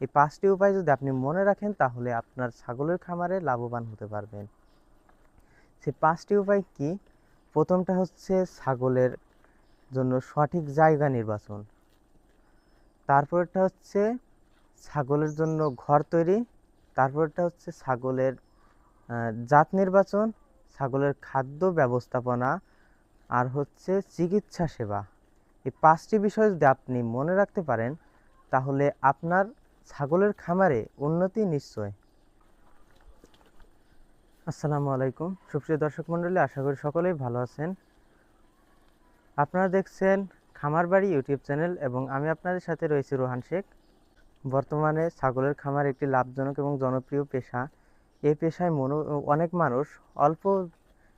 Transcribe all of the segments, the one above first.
এই পাঁচটি উপায় যদি আপনি মনে রাখেন, তাহলে আপনার ছাগলের খামারে লাভবান হতে পারবেন। সে পাঁচটি উপায় কি? প্রথমটা হচ্ছে ছাগলের জন্য সঠিক জায়গা নির্বাচন। তারপরটা হচ্ছে ছাগলের জন্য ঘর তৈরি। তারপরটা হচ্ছে ছাগলের জাত নির্বাচন, ছাগলের খাদ্য ব্যবস্থাপনা, আর হচ্ছে চিকিৎসা সেবা। এই পাঁচটি বিষয় যদি আপনি মনে রাখতে পারেন, তাহলে আপনার ছাগলের খামারে উন্নতি নিশ্চয়। আসসালামু আলাইকুম। সুপ্রিয় দর্শক মণ্ডলী, আশা করি সকলেই ভালো আছেন। আপনারা দেখছেন খামার বাড়ি ইউটিউব চ্যানেল এবং আমি আপনাদের সাথে রয়েছি রোহান শেখ। বর্তমানে ছাগলের খামার একটি লাভজনক এবং জনপ্রিয় পেশা। এই পেশায় মনো, অনেক মানুষ অল্প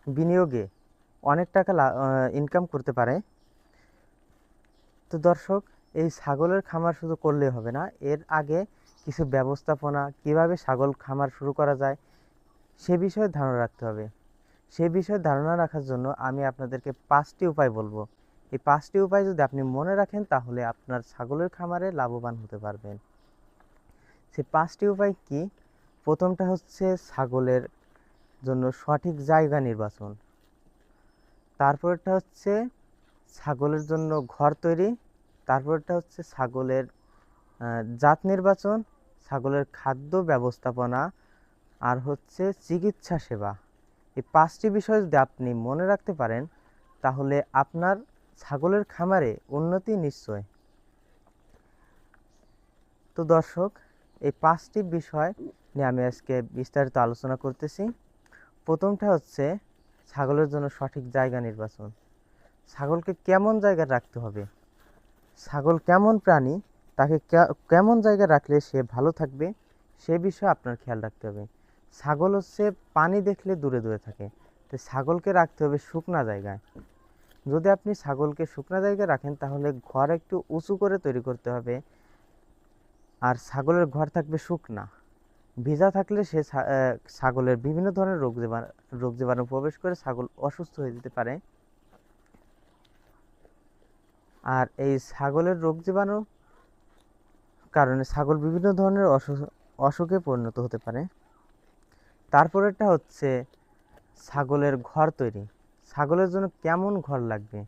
বিনিয়োগে অনেক টাকা ইনকাম করতে পারে। তো দর্শক এই ছাগলের খামার শুধু করলে হবে না। এর আগে কিছু ব্যবস্থাপনা, কীভাবে ছাগল খামার শুরু করা যায়, সে বিষয়ে ধারণা রাখতে হবে। সে বিষয়ে ধারণা রাখার জন্য আমি আপনাদেরকে পাঁচটি উপায় বলব। এই পাঁচটি উপায় যদি আপনি মনে রাখেন, তাহলে আপনার ছাগলের খামারে লাভবান হতে পারবেন। সে পাঁচটি উপায় কি? প্রথমটা হচ্ছে ছাগলের জন্য সঠিক জায়গা নির্বাচন। তারপরটা হচ্ছে ছাগলের জন্য ঘর তৈরি তারপরটা হচ্ছে ছাগলের জাত নির্বাচন, ছাগলের খাদ্য ব্যবস্থাপনা আর হচ্ছে চিকিৎসা সেবা। এই পাঁচটি বিষয় যদি আপনি মনে রাখতে পারেন, তাহলে আপনার ছাগলের খামারে উন্নতি নিশ্চয়। তো দর্শক, এই পাঁচটি বিষয় নিয়ে আমি আজকে বিস্তারিত আলোচনা করতেছি। প্রথমটা হচ্ছে ছাগলের জন্য সঠিক জায়গা নির্বাচন। ছাগলকে কেমন জায়গায় রাখতে হবে? ছাগল কেমন প্রাণী, তাকে কেমন জায়গায় রাখলে সে ভালো থাকবে, সে বিষয়ে আপনার খেয়াল রাখতে হবে। ছাগল হচ্ছে পানি দেখলে দূরে দূরে থাকে, তো ছাগলকে রাখতে হবে শুকনা জায়গায়। যদি আপনি ছাগলকে শুকনা জায়গায় রাখেন, তাহলে ঘর একটু উঁচু করে তৈরি করতে হবে, আর ছাগলের ঘর থাকবে শুকনা। ভিজা থাকলে সে ছাগলের বিভিন্ন ধরনের রোগ জীবাণু রোগ জীবাণু প্রবেশ করে ছাগল অসুস্থ হয়ে যেতে পারে। আর এই ছাগলের রোগ জীবাণু কারণে ছাগল বিভিন্ন ধরনের অসুখ অসুখে পরিণত হতে পারে। তারপরেরটা হচ্ছে ছাগলের ঘর তৈরি। ছাগলের জন্য কেমন ঘর লাগবে?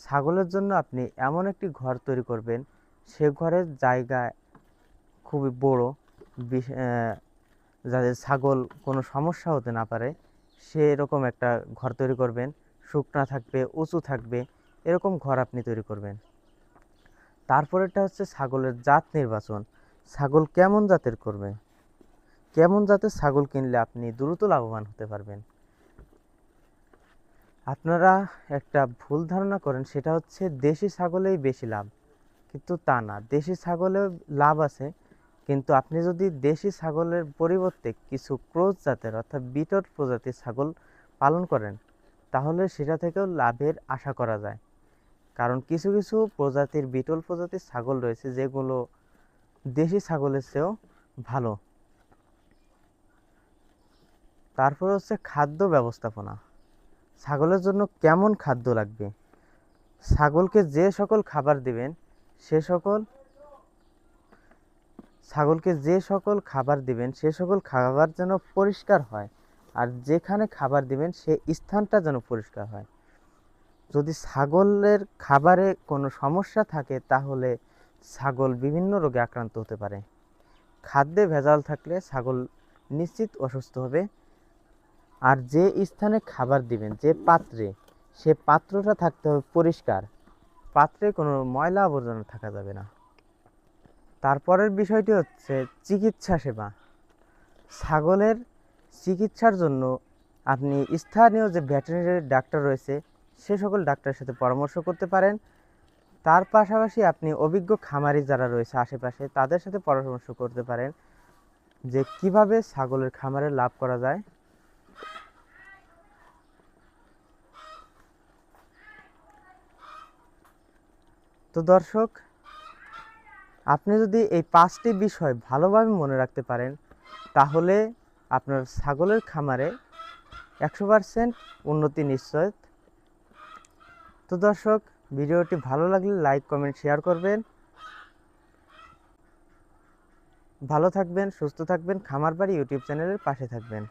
ছাগলের জন্য আপনি এমন একটি ঘর তৈরি করবেন, সে ঘরের জায়গা খুবই বড় যাতে ছাগল কোনো সমস্যা হতে না পারে সেরকম একটা ঘর তৈরি করবেন। শুকনা থাকবে, উঁচু থাকবে এরকম ঘর আপনি তৈরি করবেন। তারপরেরটা হচ্ছে ছাগলের জাত নির্বাচন। ছাগল কেমন জাতের করবে? কেমন জাতের ছাগল কিনলে আপনি দ্রুত লাভবান হতে পারবেন? আপনারা একটা ভুল ধারণা করেন, সেটা হচ্ছে দেশি ছাগলেই বেশি লাভ। কিন্তু তা না, দেশি ছাগলেও লাভ আছে। কিন্তু আপনি যদি দেশি ছাগলের পরিবর্তে কিছু ক্রোজ জাতের অর্থাৎ বিটর প্রজাতির ছাগল পালন করেন, তাহলে সেটা থেকেও লাভের আশা করা যায়। কারণ কিছু কিছু প্রজাতির, বিটল প্রজাতির ছাগল রয়েছে, যেগুলো দেশি ছাগলের চেয়েও ভালো। তারপর হচ্ছে খাদ্য ব্যবস্থাপনা। ছাগলের জন্য কেমন খাদ্য লাগবে? ছাগলকে যে সকল খাবার দিবেন, সে সকল, ছাগলকে যে সকল খাবার দিবেন, সে সকল খাবার যেন পরিষ্কার হয়, আর যেখানে খাবার দিবেন, সে স্থানটা যেন পরিষ্কার হয়। যদি ছাগলের খাবারে কোনো সমস্যা থাকে, তাহলে ছাগল বিভিন্ন রোগে আক্রান্ত হতে পারে। খাদ্যে ভেজাল থাকলে ছাগল নিশ্চিত অসুস্থ হবে। আর যে স্থানে খাবার দিবেন, যে পাত্রে, সে পাত্রটা থাকতে হবে পরিষ্কার। পাত্রে কোনো ময়লা আবর্জনা থাকা যাবে না। তারপরের বিষয়টি হচ্ছে চিকিৎসা সেবা। ছাগলের চিকিৎসার জন্য আপনি স্থানীয় যে ভেটেরিনারি ডাক্তার রয়েছে সে সকল ডাক্তারের সাথে পরামর্শ করতে পারেন। তার পাশাপাশি আপনি অভিজ্ঞ খামারি যারা রয়েছে আশেপাশে, তাদের সাথে পরামর্শ করতে পারেন যে কীভাবে ছাগলের খামারে লাভ করা যায়। তো দর্শক, আপনি যদি এই পাঁচটি বিষয় ভালোভাবে মনে রাখতে পারেন, তাহলে আপনার ছাগলের খামারে একশো পার্সেন্ট উন্নতি নিশ্চয় তো দর্শক, ভিডিওটি ভালো লাগলে লাইক, কমেন্ট, শেয়ার করবেন। ভালো থাকবেন, সুস্থ থাকবেন খামার বাড়ি ইউটিউব চ্যানেলের পাশে থাকবেন।